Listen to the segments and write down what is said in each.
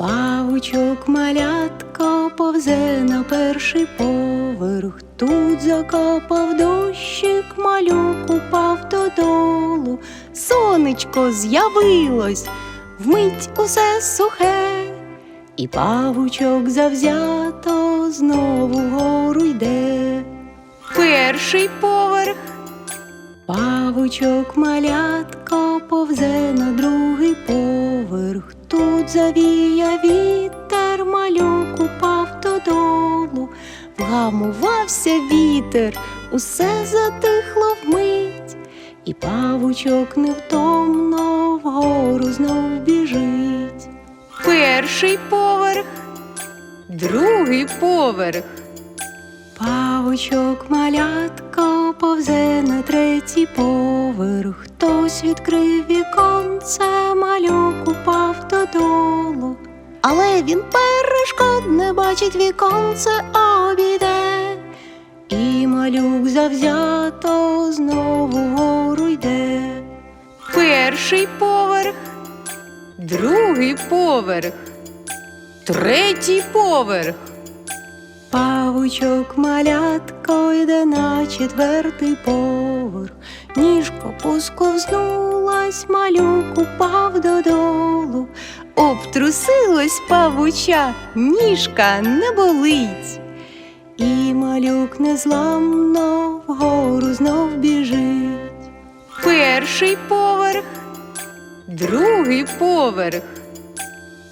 Павучок малятко повзе на перший поверх. Тут закапав дощик, малюк упав додолу. Сонечко з'явилось, вмить усе сухе, і павучок завзято знову вгору йде. Перший поверх. Павучок малятко повзе на другий поверх. Тут завіяв вітер, малюк упав додолу. Вгамувався вітер, усе затихло вмить, і павучок невтомно вгору знов біжить. Перший поверх, другий поверх. Павучок малятко повзе на третій поверх. Хтось відкрив віконце, малюк упав додолу. Але він перешкод не бачить віконце обійде. І малюк завзято знову вгору йде. Перший поверх, другий поверх, третій поверх. Павучок малятко йде на четвертий поверх. Ніжко посковзнулась, малюк упав додолу. Обтрусилось павуча, ніжка не болить. І малюк незламно вгору знов біжить. Перший поверх, другий поверх,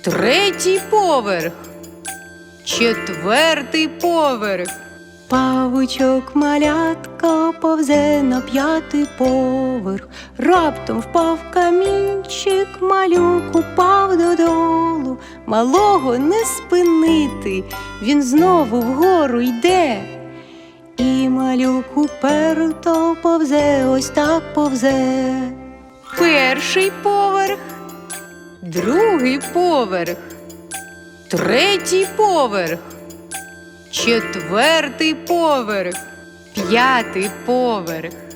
третій поверх. Четвертий поверх. Павучок малятко повзе на п'ятий поверх. Раптом впав камінчик, малюк упав додолу. Малого не спинити, він знову вгору йде. І малюк уперто повзе, ось так повзе. Перший поверх, другий поверх. Третій поверх, четвертий поверх, п'ятий поверх.